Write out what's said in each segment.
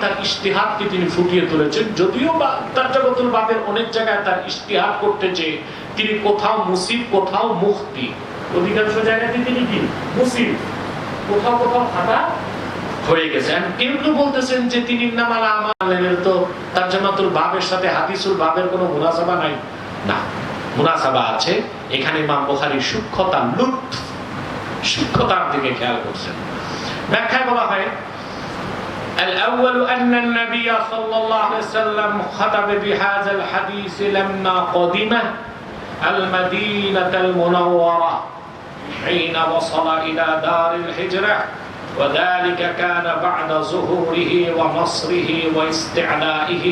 তার ইশতিহাদকে তিনি ফুটিয়ে তুলেছেন। যদিও অনেক জায়গায় তার তিনি কোথাও কোথাও মুক্তি অধিকাংশ তিনি কোথাও কোথাও হয়ে বলতেছেন যে তিনি তো তারজামাতুল বাবের সাথে হাদিসুল বাবের কোনো মুনাসাবা নাই। না, মুনাসাবা আছে। এখানে ইমাম বুখারীর সূক্ষ্মতা, লুৎফ সূক্ষ্মতার দিকে খেয়াল করছেন। ব্যাখ্যায় বলা হয় الأول أن النبي صلى الله عليه وسلم خطب بهذا الحديث لما قدم المدينة المنورة حين وصل إلى دار الهجرة وذلك كان بعد ظهوره ونصره واستعلائه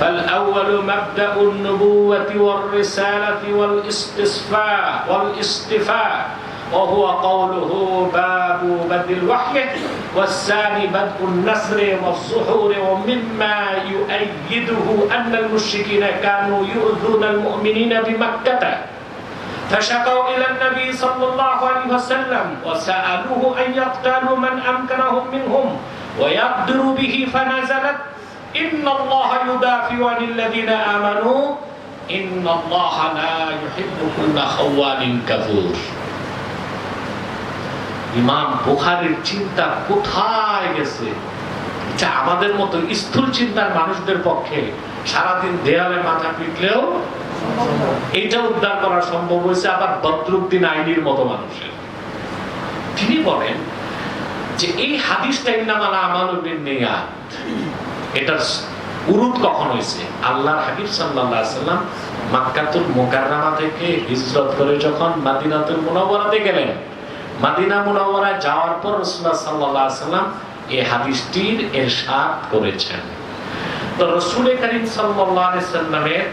فالأول مبدأ النبوة والرسالة والاستصفاء والاصطفاء وهو قوله باب بدء الوحي والثاني بدء النصر والظهور ومما يؤيده أن المشركين كانوا يؤذون المؤمنين بمكة. فشكوا إلى النبي صلى الله عليه وسلم وسألوه أن يقتلوا من أمكنهم منهم ويقدر به فنزلت إن الله يدافع عن الذين آمنوا إن الله لا يحب كل خوان كفور. ইমাম বুখারীর চিন্তা কোথায় গেছে? যা আমাদের মতো স্থূল চিন্তার মানুষদের পক্ষে সারাদিন দেয়ালে মাথা পিটলেও এটা উদ্ধার করা সম্ভব হয়েছে আবার বদরুদ্দিন আইনির মতো মানুষের। তিনি বলেন যে এই হাদিসটা ইন্নামালা আমানুবিন নিয়াত এটার উরুদ কখন হয়েছে? আল্লাহর হাবিব আলাইহি সাল্লাম মাক্কাতুল মুকাররমা থেকে হিজরত করে যখন মাদিনাতুল মুনাওয়ারাতে গেলেন মাদিনা মুনাওয়ারায় যাওয়ার পর রাসূলুল্লাহ সাল্লাল্লাহু আলাইহি সাল্লাম এই হাদিসটির ইরশাদ করেছেন। তো রাসূল করিম সাল্লাল্লাহু আলাইহি সাল্লামের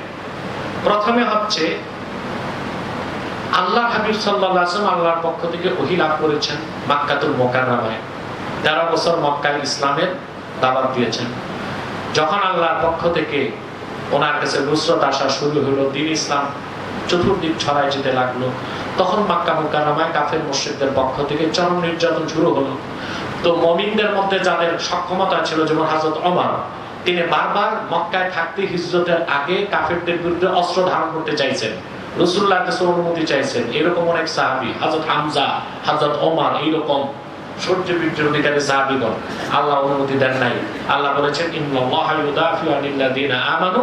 প্রথমে হচ্ছে আল্লাহ হাবিব সাল্লাল্লাহু আলাইহি সাল্লাম আল্লাহর পক্ষ থেকে ওহী লাভ করেছেন মাক্কাতুল মুকাররমায়। 13 বছর মক্কায় ইসলামের দাওয়াত দিয়েছেন। যখন আল্লাহর পক্ষ থেকে ওনার কাছে নুসরত আসা শুরু হলো দিন ইসলাম চতুর্দিক ছড়ায় যেতে লাগল। তখন মাক্কা মুকাররমায় কাফের মুশরিকদের পক্ষ থেকে চরম নির্যাতন শুরু হলো। তো মমিনদের মধ্যে যাদের সক্ষমতা ছিল, যেমন হাজরত ওমর, তিনি বারবার মক্কায় থাকতে হিজরতের আগে কাফেরদের বিরুদ্ধে অস্ত্র ধারণ করতে চাইছেন। রসুল্লাহ কাছে অনুমতি চাইছেন। এরকম অনেক সাহাবি হামজা ওমর, এইরকম সূর্য বীর্যের অধিকারী সাহাবিগণ। আল্লাহ অনুমতি দেন নাই। আল্লাহ বলেছেন, ইন্নাল্লাহ ইউদাফিউ আনিল্লাযিনা আমানু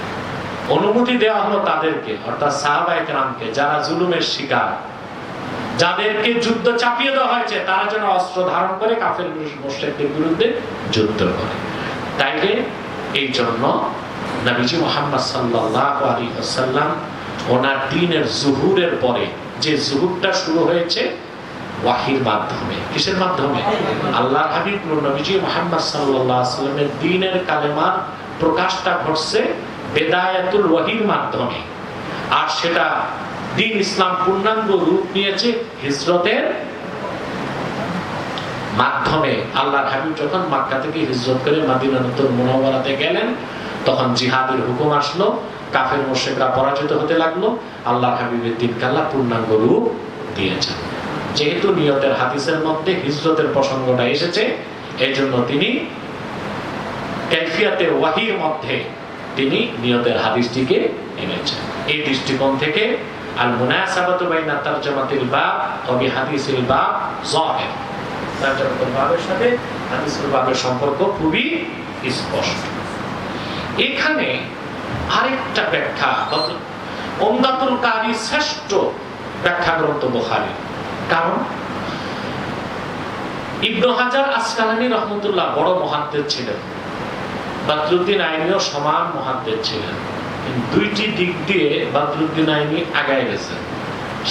অনুমতি দেওয়া হলো তাদেরকে, অর্থাৎ সাহাবায়ে কেরামকে যারা জুলুমের শিকার। যাদেরকে যুদ্ধ চাপিয়ে দেওয়া হয়েছে, তারা যেন অস্ত্র ধারণ করে কাফের মুশরিকদের বিরুদ্ধে যুদ্ধ করে। তাইলে এই জন্য নবীজি মোহাম্মদ সাল্লাল্লাহু আলাইহি ওয়াসাল্লাম ওনার দিনের জুহুরের পরে যে জুহুরটা শুরু হয়েছে, ওয়াহির মাধ্যমে। কিসের মাধ্যমে? আল্লাহ হাবিব নবীজি মোহাম্মদ সাল্লাল্লাহু আলাইহি ওয়াসাল্লামের দ্বীনের কালেমার প্রকাশটা ঘটছে বেদায়াতুল ওয়াহির মাধ্যমে। আর সেটা দিন ইসলাম পূর্ণাঙ্গ রূপ নিয়েছে হিজরতের মাধ্যমে। আল্লাহ হাবিব যখন মাক্কা থেকে হিজরত করে মাদিনাতুল মুনাওয়ারাতে গেলেন, তখন জিহাদের হুকুম আসলো, কাফের মোশেকরা পরাজিত হতে লাগল আল্লাহ হাবিবের দিন কাল্লা পূর্ণাঙ্গ রূপ দিয়েছেন। যেহেতু নিয়তের হাদিসের মধ্যে হিজরতের প্রসঙ্গটা এসেছে এই জন্য তিনি কৈফিয়াতে ওয়াহির মধ্যে তিনি নিয়তের হাদিসটিকে এনেছেন। এই দৃষ্টিকোণ থেকে সাথে হাদিসুল বাবের সম্পর্ক খুবই স্পষ্ট। এখানে আরেকটা ব্যাখ্যা ওমদাতুল শ্রেষ্ঠ ব্যাখ্যা গ্রন্থ বুখারী। কারণ ইবনু হাজার আসকালানি রহমতুল্লাহ বড় মহাদ্দের ছিলেন। বাদরুদ্দিন আইনিও সমান মহাদ্দের ছিলেন। দুইটি দিক দিয়ে বাদরুদ্দিন আইনি আগায় গেছেন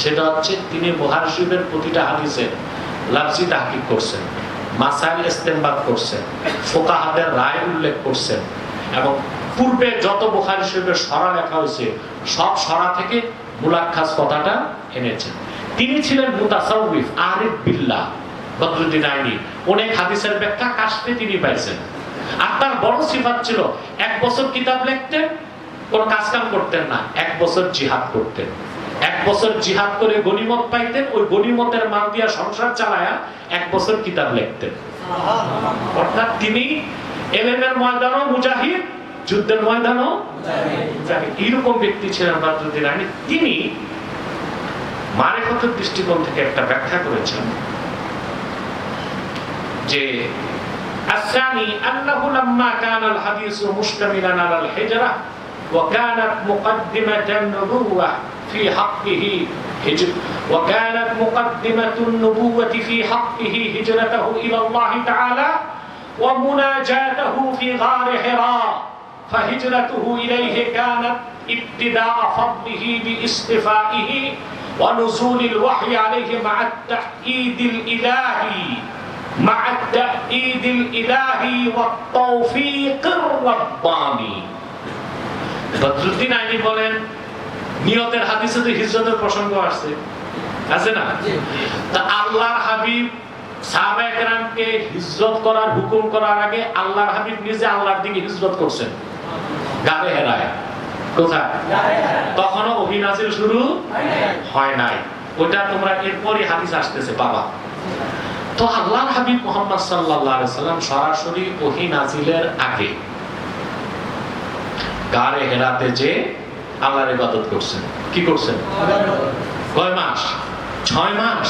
সেটা হচ্ছে তিনি বুহার শরীফের প্রতিটা হাদিসের লাফজি তাহকিক করছেন, মাসাইল ইস্তেমবাদ করছেন, ফোকাহাদের রায় উল্লেখ করছেন এবং পূর্বে যত বুখারী শরীফের সরা লেখা হয়েছে, সব সরা থেকে মুলাক্ষাস কথাটা এনেছেন। তিনি ছিলেন মুতাসাউফ, আরিফ বিল্লাহ, বদরুদ্দিন আইনি। অনেক হাদিসের ব্যাখ্যা কাশতে তিনি পাইছেন। আর তার বড় সিফাত ছিল, এক বছর কিতাব লিখতেন, কোন কাজ কাম করতেন না, এক বছর জিহাদ করতেন। এক বছর জিহাদ করে গনিমত পাইতেন, ওই গনিমতের মাল দিয়া সংসার চালায়া এক বছর কিতাব লিখতেন। অর্থাৎ তিনি এলেমের ময়দানও মুজাহিদ, যুদ্ধের ময়দানও। এইরকম ব্যক্তি ছিলেন বাদরুদ্দিন আইনি তিনি মারেফতের দৃষ্টিকোণ থেকে একটা ব্যাখ্যা করেছেন যে الثاني أنه لما كان الحديث مشتملا على الهجرة وكانت مقدمة النبوة في حقه هجر وكانت مقدمة النبوة في حقه هجرته إلى الله تعالى ومناجاته في غار حراء فهجرته إليه كانت ابتداء فضله باصطفائه ونزول الوحي عليه مع التأكيد الإلهي مع التأكيد الإلهي والتوفيق الرباني বদরুদ্দিন আইনি বলেন নিয়তের হাদিসে তো হিজরতের প্রসঙ্গ আসছে আছে না তা আল্লাহর হাবিব সাহাবা একরামকে হিজরত করার হুকুম করার আগে আল্লাহর হাবিব নিজে আল্লাহর দিকে হিজরত করছেন গাবে হেরায় কোথায় তখনও অভিনাজিল শুরু হয় নাই ওটা তোমরা এরপরই হাদিস আসতেছে বাবা তো আল্লাহর হাবিব মোহাম্মদ আলাইহি সাল্লাম সরাসরি ওহী নাজিলের আগে হেরাতে যে আল্লাহর ইবাদত করছেন। কি করছেন? কয় মাস? ছয় মাস।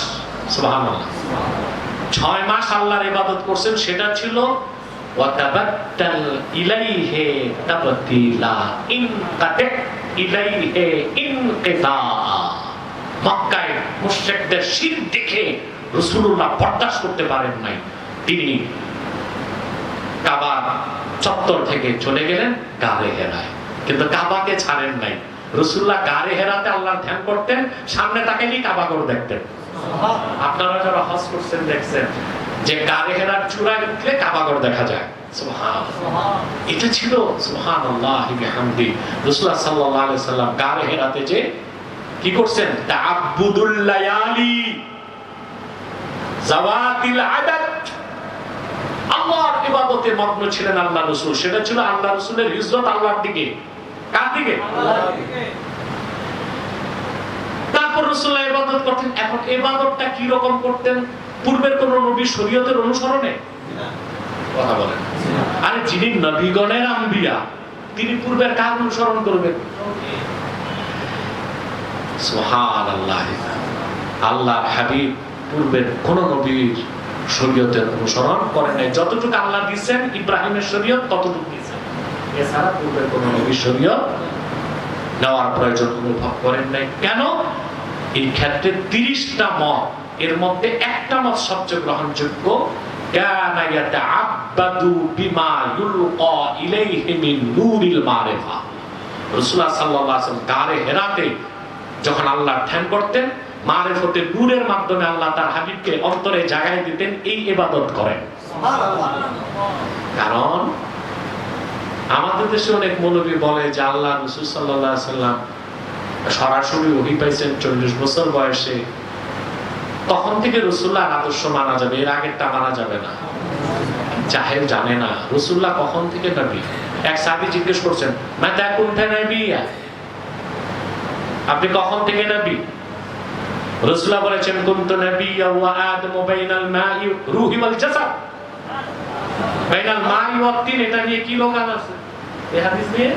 ছয় মাস আল্লাহর ইবাদত করছেন, সেটা ছিল ইনকিতা মক্কায় মুশরিকদের শিরক দেখে রাসূলুল্লাহ বরদাস্ত করতে পারেন নাই। তিনি কাবার চত্বর থেকে চলে গেলেন, গারে হেরায়। কিন্তু কাবাকে ছাড়েন নাই। রসুল্লাহ গারে হেরাতে আল্লাহর ধ্যান করতেন, সামনে তাকাইলেই কাবাগর দেখতেন। আপনারা যারা হজ করছেন, দেখছেন, যে গারে হেরার চূড়ায় উঠলে কাবাগর দেখা যায়। এটা ছিল সুবহান আল্লাহ বিহামদি। রাসূলুল্লাহ সাল্লাল্লাহু সাল্লাম গারে হেরাতে যে কি করছেন? তাআব্বুদুল লায়ালি। আল্লাহর ইবাদতে মগ্ন ছিলেন আল্লাহ রসুল। সেটা ছিল আল্লাহ রসুলের হিজরত আল্লাহর দিকে। কার দিকে? তারপর ইবাদত করতেন। এখন ইবাদতটা কি রকম করতেন? পূর্বের কোন নবী শরীয়তের অনুসরণে? কথা বলেন। আরে যিনি নবীগণের আম্বিয়া, তিনি পূর্বের কার অনুসরণ করবেন? সুবহান আল্লাহ আল্লাহ হাবিব। পূর্বের কোন নবীর শরীয়তের অনুসরণ করে নাই। যতটুকু আল্লাহ দিচ্ছেন ইব্রাহিমের শরীয়ত ততটুকু দিচ্ছেন এছাড়া পূর্বের কোন নবীর শরীয়ত নেওয়ার প্রয়োজন অনুভব করেন নাই। কেন? এই ক্ষেত্রে তিরিশটা মত, এর মধ্যে একটা মত সবচেয়ে গ্রহণযোগ্য যখন আল্লাহ ধ্যান করতেন নূরের মাধ্যমে আল্লাহ তার হাবিবকে অন্তরে জাগায় দিতেন, এই করেন। কারণ আমাদের দেশে অনেক মৌলবী বলে যে আল্লাহ রসুল সাল্লাহ সাল্লাম সরাসরি পাইছেন চল্লিশ বছর বয়সে। তখন থেকে রসুল্লাহ আদর্শ মানা যাবে, এর আগেরটা মানা যাবে না। জাহেল জানে না রসুল্লাহ কখন থেকে নবী? এক সাহাবী জিজ্ঞেস করছেন, মাতা কুনতা নবিয়া আপনি কখন থেকে নবী? রসুল্লাহ বলেছেন কুনতু নবিয়া ওয়া আদম বাইনাল মাই রূহি ওয়াল জাসাদ। বাইনাল মাই ওয়াত তিন এটা নিয়ে কি আছে? এই হাদিস নিয়ে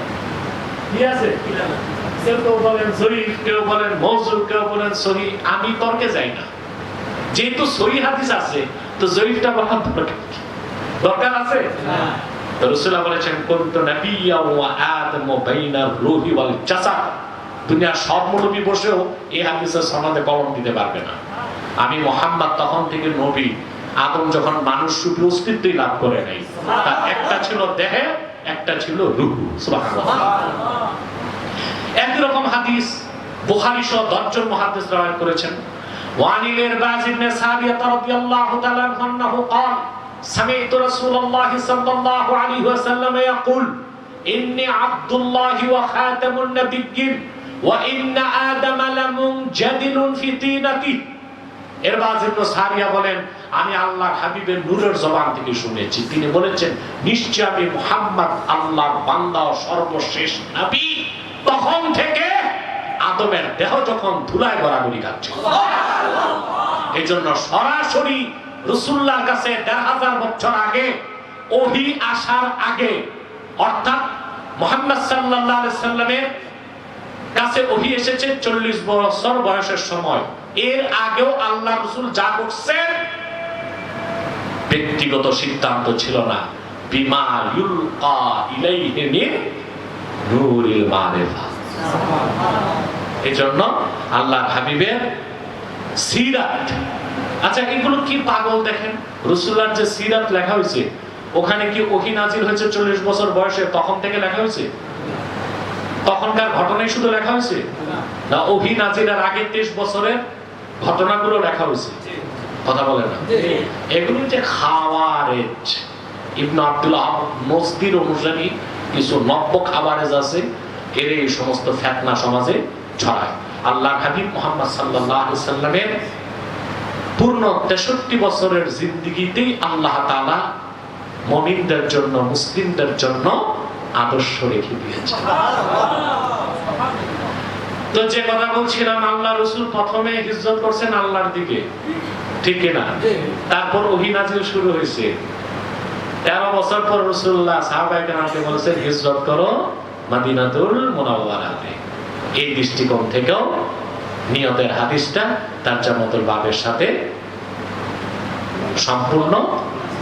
কি আছে? কেউ কেউ বলেন জয়ীফ কেউ বলেন মৌজু কেউ বলেন সহি আমি তর্কে যাই না। যেহেতু সহি হাদিস আছে তো জয়ীফটা বলার দরকার দরকার আছে? তো রসুল্লাহ বলেছেন কুনতু নাবিয়্যা ওয়া আদম বাইনার রূহি ওয়াল জাসাদ। দুনিয়ার সব মুরব্বী বসেও এই হাদিসের সনদে কলম দিতে পারবে না আমি মোহাম্মদ তখন থেকে নবী আদম যখন মানুষ রূপে অস্তিত্বই লাভ করে নাই তার একটা ছিল দেহে একটা ছিল রূহ সুবহানাল্লাহ একই রকম হাদিস বুখারী সহ দশজন মুহাদ্দিস রাওয়ায়াত করেছেন ওয়ানিল ইরবাজ ইবনে সারিয়া রাদিয়াল্লাহু তাআলা আনহু قال سمعت رسول الله صلى الله عليه وسلم يقول إني عبد الله وخاتم النبيين ওয়া ইন্না আদামা লামুনজাদিলুন ফি এর বাজিব সারিয়া বলেন আমি আল্লাহর হাবিবের নূরের জবান থেকে শুনেছি। তিনি বলেছেন নিশ্চয় আমি মুহাম্মদ আল্লাহর বান্দা সর্বশেষ নবী। তখন থেকে আদমের দেহ যখন ধুলায় গড়াগড়ি খাচ্ছে। এই জন্য সরাসরি রসুল্লাহর কাছে দেড় হাজার বছর আগে ওহি আসার আগে অর্থাৎ মোহাম্মদ সাল্লাহ সাল্লামের কাছে ওহি এসেছে চল্লিশ বছর বয়সের সময়। এর আগেও আল্লাহ রসুল যা করছেন, ব্যক্তিগত সিদ্ধান্ত ছিল না। আচ্ছা এগুলো কি পাগল দেখেন? যে লেখা হয়েছে, ওখানে কি ওহি হয়েছে চল্লিশ বছর বয়সে? তখন থেকে লেখা হয়েছে? তখনকার ঘটনাই শুধু লেখা হয়েছে? না। ওহি নাজিরের আগে তেইশ বছরের ঘটনাগুলো লেখা হয়েছে। কথা বলে না। এগুলো যে খাওয়ারেজ। ইবনে আব্দুল আহ নসদির অনুসারী কিছু নব্য খাবারেজ আছে এর এই সমস্ত ফেতনা সমাজে ছড়ায়। আল্লাহ হাবিব মোহাম্মদ সাল্লাহ সাল্লামের পূর্ণ তেষট্টি বছরের জিন্দিগিতেই আল্লাহ তালা মমিনদের জন্য মুসলিমদের জন্য আদর্শ রেখে দিয়েছে। তো যে কথা বলছিলাম, আল্লাহ রসুল প্রথমে হিজরত করছেন আল্লাহর দিকে। ঠিক না তারপর অহিনাজিল শুরু হয়েছে। তেরো বছর পর রসুল্লাহ সাহাবাইকে বলেছেন, হিজরত করো মাদিনাতুল মোনাওয়ারাতে। এই দৃষ্টিকোণ থেকেও নিয়তের হাদিসটা তার জামতুল বাবের সাথে সম্পূর্ণ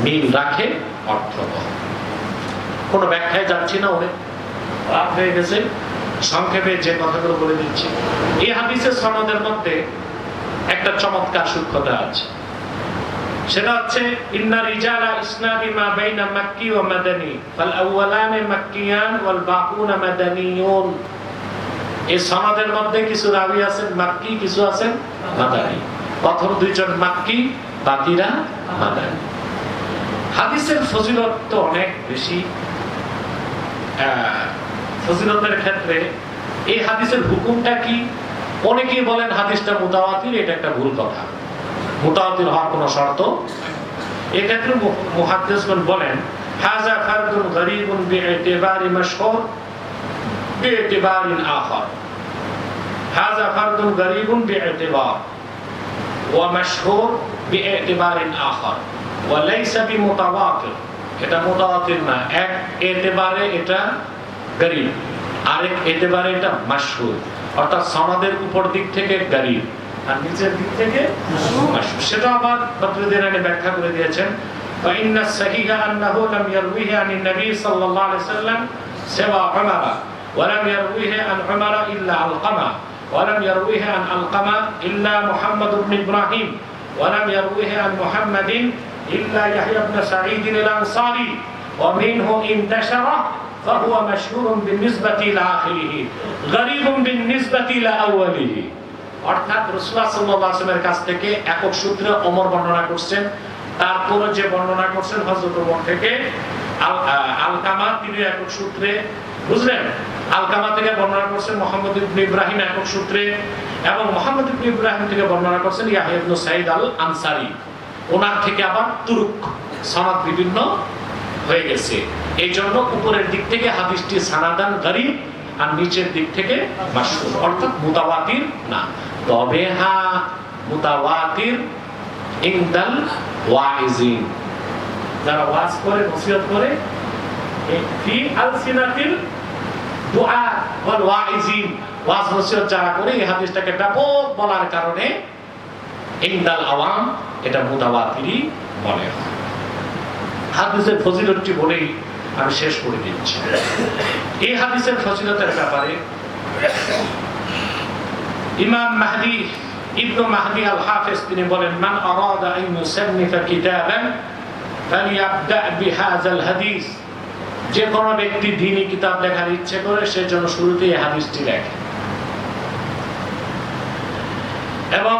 মিল রাখে অর্থ কোনো ব্যাখ্যায় যাচ্ছি না অনেক রাত হয়ে গেছে, সংক্ষেপে যে কথাগুলো বলে দিচ্ছি। এই হাদিসের সনদের মধ্যে একটা চমৎকার সূক্ষ্মতা আছে। সেটা হচ্ছে, ইন্না রিজালা ইসনাদি মা বাইনা মাক্কি মাদানি, ফাল মাক্কিয়ান ওয়াল মাদানিয়ুন এই সনদের মধ্যে কিছু রাবি আছেন, মাক্কি কিছু আছেন, মাদানি। প্রথম দুইজন মাক্কি, বাকিরা মাদানি। হাদিসের ফজিলত তো অনেক বেশি। ফজিলতের ক্ষেত্রে এই হাদিসের হুকুমটা কি? অনেকেই বলেন হাদিসটা মুতাওয়াতির, এটা একটা ভুল কথা। মুতাওয়াতির হওয়ার কোনো শর্ত? এক্ষেত্রে মুহাদ্দিসগণ বলেন হাজা ফারদুন গরীবুন বিইতিবারি মাশহুর, বিইতিবারিন আখার। হাজা ফারদুন গরীবুন বিইতিবার, ওয়া মাশহুর বিইতিবারিন আখার। ওয়া লাইসা বিমুতাওয়াতির। এটা মুতাওয়াতির না এক এতেবারে এটা গরীব আরেক এতেবারে এটা মাশহুর অর্থাৎ সনদের উপর দিক থেকে গরীব আর নিচের দিক থেকে মাশহুর সেটা আবার বদরুদ্দিন ব্যাখ্যা করে দিয়েছেন فإن الصحيح أنه لم يرويه عن النبي صلى الله عليه وسلم سوى عمر ولم يرويه عن عمر إلا علقمة ولم يرويه عن علقمة إلا محمد بن إبراهيم ولم يرويه عن محمد إلا يحيى بن سعيد الأنصاري ومنه انتشر فهو مشهور بالنسبة إلى آخره غريب بالنسبة إلى أوله অর্থাৎ রসুল্লাহ সাল্লামের কাছ থেকে একক সূত্রে অমর বর্ণনা করছেন তারপরে যে বর্ণনা করছেন হজরত ওমর থেকে আল- আহ, আলকামা তিনি একক সূত্রে বুঝলেন আলকামা থেকে বর্ণনা করছেন মোহাম্মদ ইবনে ইব্রাহিম একক সূত্রে এবং মোহাম্মদ ইবনে ইব্রাহিম থেকে বর্ণনা করছেন ইয়াহিয়া ইবনে সাইদ আল আনসারি ওনার থেকে আবার তুরুক। সনদ বিভিন্ন হয়ে গেছে। এই জন্য উপরের দিক থেকে হাদিসটি সানাদান গরিব আর নিচের দিক থেকে মাসুর অর্থাৎ মুতাওয়াতির না। তবে হা মুতাওয়াতির ইনদাল ওয়াইজিন। যারা ওয়াজ করে, নসিহত করে ফি আলসিনাতিল দুআ ওয়াল ওয়াইজিন। ওয়াজ, নসিহত যারা করে, এই হাদিসটাকে ব্যাপক বলার কারণে ইনদাল আওয়াম এটা মুতাওয়াতিরই মনে হয় হাদিসের ফজিলতটি বলেই আমি শেষ করে দিচ্ছি। এই হাদিসের ফজিলতের ব্যাপারে ইমাম মাহদি, ইবনু মাহদি আল হাফিজ তিনি বলেন, মান আরাদা আন ইউসান্নিফা কিতাবান ফালিয়াবদা বিহাযাল হাদিস। যে কোনো ব্যক্তি দ্বীনি কিতাব লেখার ইচ্ছে করে, সে যেন শুরুতেই হাদিসটি লেখে। এবং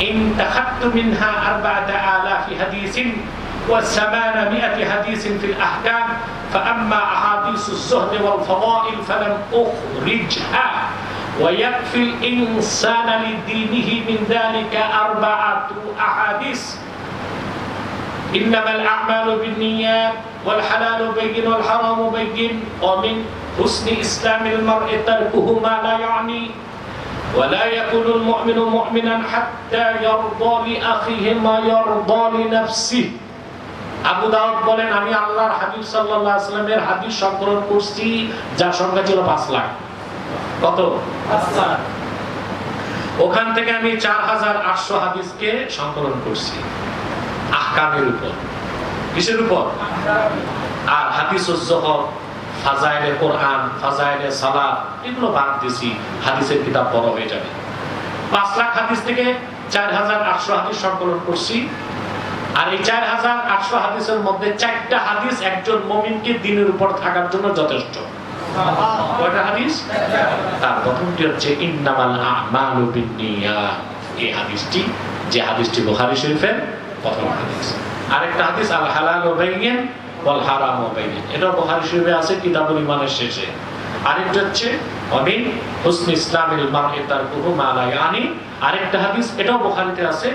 انتخبت منها أربعة آلاف حديث وثمانمائة حديث في الأحكام فأما أحاديث الزهد والفضائل فلم أخرجها. ويكفي الإنسان لدينه من ذلك أربعة أحاديث. إنما الأعمال بالنيات والحلال بين والحرام بين ومن حسن إسلام المرء تركه ما لا يعني. ولا يكون المؤمن مؤمنا حتى يرضى لأخيه ما يرضى لنفسه আবু দাউদ বলেন আমি আল্লাহর হাবিব সাল্লাল্লাহু আলাইহি সাল্লামের হাদিস সংকলন করছি যার সংখ্যা ছিল 5 লাখ কত ওখান থেকে আমি 4800 হাদিসকে সংকলন করছি আহকামের উপর কিসের উপর আর হাদিস উজ্জহর ফাজাইলে কোরআন ফাজাইলে এগুলো বাদ দিছি, হাদিসের কিতাব বড় হয়ে যাবে। পাঁচ লাখ হাদিস থেকে চার হাজার আটশো হাদিস সংকলন করছি। আর এই চার হাজার আটশো হাদিসের মধ্যে চারটা হাদিস একজন মমিনকে দিনের উপর থাকার জন্য যথেষ্ট। কয়টা হাদিস? তার প্রথমটি হচ্ছে, ইন্নামাল আমালু বিন্নিয়াত। এই হাদিসটি, যে হাদিসটি বুখারী শরীফের প্রথম হাদিস। আরেকটা হাদিস আল হালাল ও বাইয়িন শেষে। আরেকটা হচ্ছে হাদিস, এটাও আছে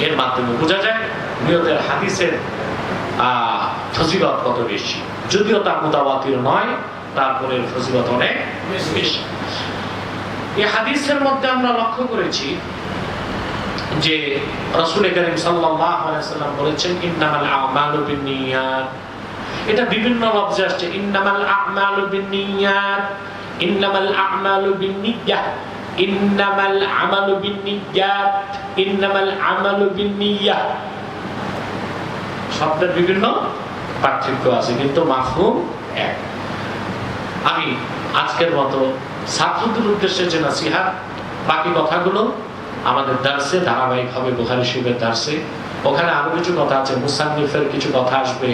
এর মাধ্যমে বোঝা যায় হাদিসের কত বেশি। যদিও তা মুতাওয়াতির নয় তারপরে অনেক বেশি। এই হাদিসের মধ্যে আমরা লক্ষ্য করেছি যে রাসূল করিম সাল্লাম বলেছেন, ইন্নামাল আমালু এটা বিভিন্ন লফজে আসছে, ইন্নামাল আমালু বিন্নিয়াত। ইন্নামাল আমালু বিন্নিয়াত। ইন্নামাল আমালু বিন্নিয়াত। ইন্নামাল আমালু শব্দের বিভিন্ন পার্থক্য আছে, কিন্তু মাফহুম এক। আমি আজকের মতো ছাত্রদের উদ্দেশ্যে যে নাসিহাত বাকি কথাগুলো আমাদের দার্সে ধারাবাহিক হবে বুখারি শরীফের দার্সে। ওখানে আরও কিছু কথা আছে, মুসান্নিফের কিছু কথা আসবে।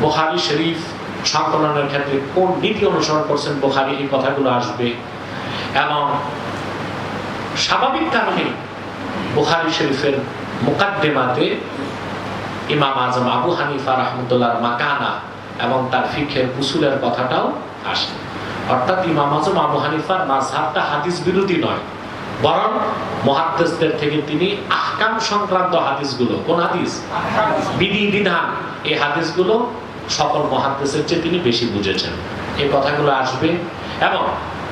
বুখারি শরীফ সংকলনের ক্ষেত্রে কোন নীতি অনুসরণ করছেন বুখারি, এই কথাগুলো আসবে। এবং স্বাভাবিক কারণে বুখারি শরীফের মোকাদ্দেমাতে ইমাম আজম আবু হানিফা রহমতুল্লাহর মাকানা এবং তার ফিখের উসুলের কথাটাও আসে। অর্থাৎ ইমাম আজম আবু হানিফার মাঝহাবটা হাদিস বিরোধী নয়। বরং মহাদ্দেশদের থেকে তিনি আহকাম সংক্রান্ত হাদিসগুলো, কোন হাদিস? বিধি বিধান, এই হাদিসগুলো সকল মহাদ্দেশের চেয়ে তিনি বেশি বুঝেছেন। এই কথাগুলো আসবে। এবং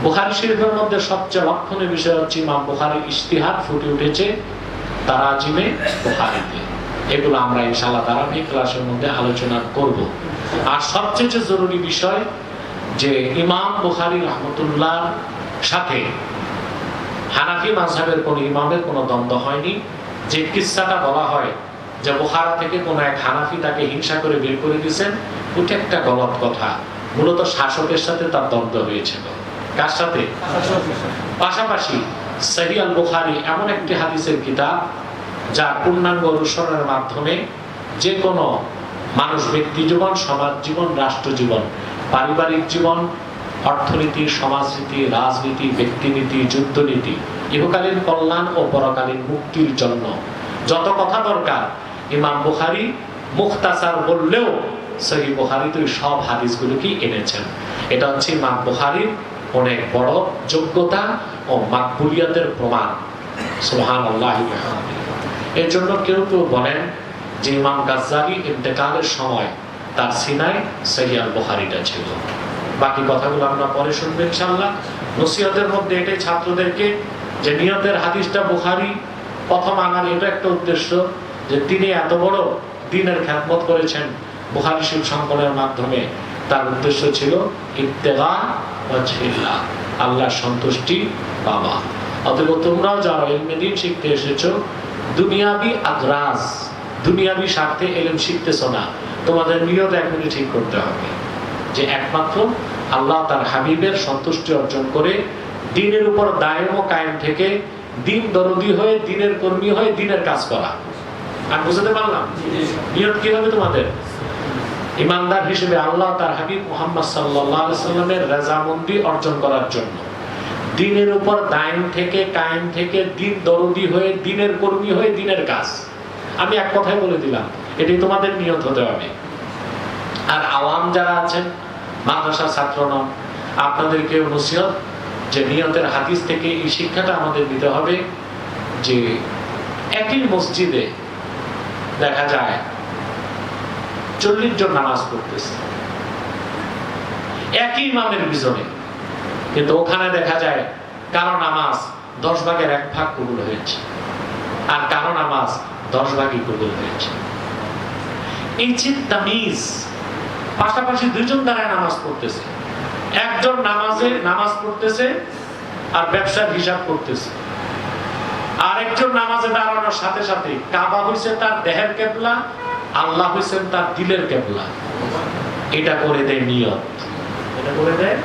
বুখারি শরীফের মধ্যে সবচেয়ে লক্ষণীয় বিষয় হচ্ছে ইমাম বুখারির ইশতিহাদ ফুটে উঠেছে তারাজিমে বুখারিতে। এগুলো আমরা ইনশাআল্লাহ এই ক্লাসের মধ্যে আলোচনা করব। আর সবচেয়ে জরুরি বিষয় যে ইমাম বুখারি রহমতুল্লাহ সাথে হানাফি মাঝহের কোন ইমামের কোনো দ্বন্দ্ব হয়নি। যে কিস্সাটা বলা হয় যে বুখারা থেকে কোন এক হানাফি তাকে হিংসা করে বের করে দিয়েছেন, ওটা একটা গলত কথা। মূলত শাসকের সাথে তার দ্বন্দ্ব হয়েছিল। কার সাথে? পাশাপাশি সহি আল বুখারি এমন একটি হাদিসের কিতাব যা পূর্ণাঙ্গ অনুসরণের মাধ্যমে যে কোনো মানুষ, ব্যক্তি জীবন, সমাজ জীবন, রাষ্ট্র জীবন, পারিবারিক জীবন অর্থনীতি, সমাজনীতি, রাজনীতি, ব্যক্তিনীতি, যুদ্ধনীতি, ইহকালীন কল্যাণ ও পরকালীন মুক্তির জন্য যত কথা দরকার, ইমাম বুখারি মুখতাসার বললেও সহি বুখারি তো সব হাদিসগুলোকে এনেছেন? এটা হচ্ছে ইমাম বুখারির অনেক বড় যোগ্যতা ও মাকবুলিয়াতের প্রমাণ। সুবহান আল্লাহ এর জন্য কেউ কেউ বলেন যে ইমাম গাজ্জালি ইন্তেকালের সময় তার সিনায় সহি আল বুখারিটা ছিল। বাকি কথাগুলো আমরা পরে শুনব ইনশাল্লাহ নসিহতের মধ্যে এটাই ছাত্রদেরকে যে নিয়তের হাদিসটা বুখারি প্রথম আনার এটা একটা উদ্দেশ্য যে তিনি এত বড় দিনের খ্যাতমত করেছেন বুখারি শিব সংকলনের মাধ্যমে। তার উদ্দেশ্য ছিল ইত্তেগা ওয়াজহিল্লাহ আল্লাহর সন্তুষ্টি বাবা অতএব তোমরাও যারা এলমে দিন শিখতে এসেছ, দুনিয়াবি আগ্রাজ দুনিয়াবি স্বার্থে এলম শিখতেছ না, তোমাদের নিয়ত এখনই ঠিক করতে হবে। যে একমাত্র আল্লাহ তার হাবিবের সন্তুষ্টি অর্জন করে দিনের উপর দায়েম ও কায়েম থেকে দিন দরদি হয়ে দিনের কর্মী হয়ে দিনের কাজ করা। আমি বুঝতে পারলাম? নিয়ত কি হবে তোমাদের? ইমানদার হিসেবে আল্লাহ তার হাবিব মোহাম্মদ সাল্লামের রেজামন্দি অর্জন করার জন্য। দিনের উপর দায়ন থেকে কায়েম থেকে দিন দরদি হয়ে দিনের কর্মী হয়ে দিনের কাজ। আমি এক কথায় বলে দিলাম এটি তোমাদের নিয়ত হতে হবে। আর আওয়াম যারা আছেন মাদ্রাসার ছাত্র নন আপনাদেরকে নসিহত যে নিয়তের হাদিস থেকে এই শিক্ষাটা আমাদের দিতে হবে? যে একই মসজিদে দেখা যায় চল্লিশ জন নামাজ পড়তেছে। একই ইমামের পিছনে। কিন্তু ওখানে দেখা যায় কারও নামাজ দশ ভাগের এক ভাগ কবুল হয়েছে আর কারও নামাজ দশ ভাগই কবুল হয়েছে। এই যে তামিজ পাশাপাশি দুইজন দ্বারা নামাজ পড়তেছে। একজন নামাজে নামাজ পড়তেছে আর ব্যবসার হিসাব করতেছে। আরেকজন নামাজে দাঁড়ানোর সাথে সাথে কাবা হইছে তার দেহের কেবলা, আল্লাহ হইছেন তার দিলের কেবলা। এটা করে দেয় নিয়ত। এটা করে দেয়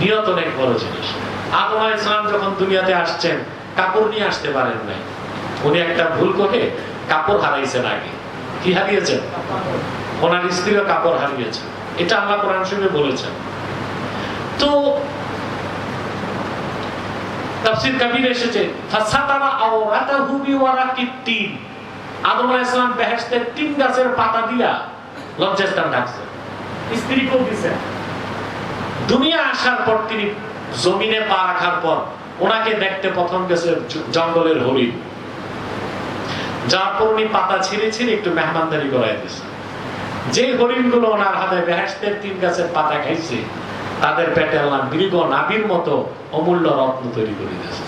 নিয়ত অনেক বড় জিনিস। আদম আলাইহিস সালাম যখন দুনিয়াতে আসছেন, কাপড় নিয়ে আসতে পারেন নাই। উনি একটা ভুল করে কাপড় হারাইছেন আগে। কি হারিয়েছেন? ওনার স্ত্রীও কাপড় হারিয়েছেন এটা আল্লাহ কোরআন শরীফে বলেছেন। তো এসেছে, ফাসাতারা আওরাতাহু আদম আলাইহিস সালাম বেহেশতের তিন গাছের পাতা দিয়া লজ্জাস্থান ঢাকছে। দিছেন দুনিয়া আসার পর তিনি জমিনে পা রাখার পর ওনাকে দেখতে প্রথম গেছে জঙ্গলের হরিণ। যার পর উনি পাতা ছিঁড়ে ছিঁড়ে একটু মেহমানদারি করাই দিয়েছে যে হরিণগুলো ওনার হাতে বেহেশতের তিন গাছের পাতা খাইছে তাদের পেটে আল্লাহ মৃগ নাবির মতো অমূল্য রত্ন তৈরি করে দিয়েছে।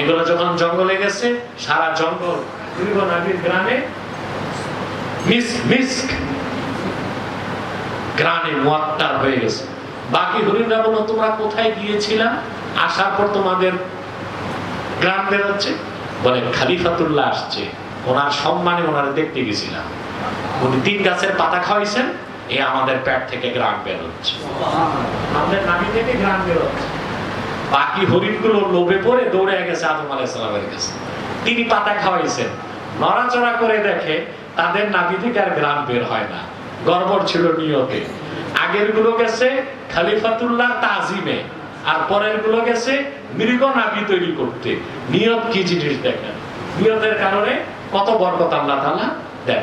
এগুলো যখন জঙ্গলে গেছে সারা জঙ্গল মৃগ নাবির গ্রামে মিস মিস্ক গ্রামে মোয়াত্তার হয়ে গেছে। বাকি হরিণরা বলল তোমরা কোথায় গিয়েছিলা? আসার পর তোমাদের গ্রাম বেরোচ্ছে? বলে খালিফাতুল্লাহ আসছে। ওনার সম্মানে ওনারা দেখতে গেছিলাম। উনি তিন গাছের পাতা খাওয়াইছেন এ আমাদের পেট থেকে গ্রাম বেরোচ্ছে আমাদের নামি থেকে গ্রাম বেরোচ্ছে বাকি হরিণগুলো লোভে পড়ে দৌড়ে গেছে আদম আলাইসালামের কাছে। তিনি পাতা খাওয়াইছেন। নড়াচড়া করে দেখে তাদের নাভি থেকে আর গ্রাম বের হয় না। গড়বড় ছিল নিয়তে। আগেরগুলো গেছে খালিফাতুল্লাহ তাজিমে আর পরেরগুলো গেছে মৃগ নাভি তৈরি করতে। নিয়ত কি জিনিস দেখেন? নিয়তের কারণে কত বরকত আল্লাহ তাআলা দেন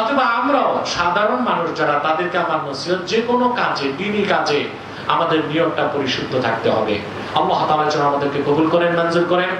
অথবা আমরাও সাধারণ মানুষ যারা, তাদেরকে আমার নসিহত, যে কোনো কাজে দিনই কাজে আমাদের নিয়মটা পরিশুদ্ধ থাকতে হবে। আল্লাহ তালা যেন আমাদেরকে কবুল করেন, মঞ্জুর করেন।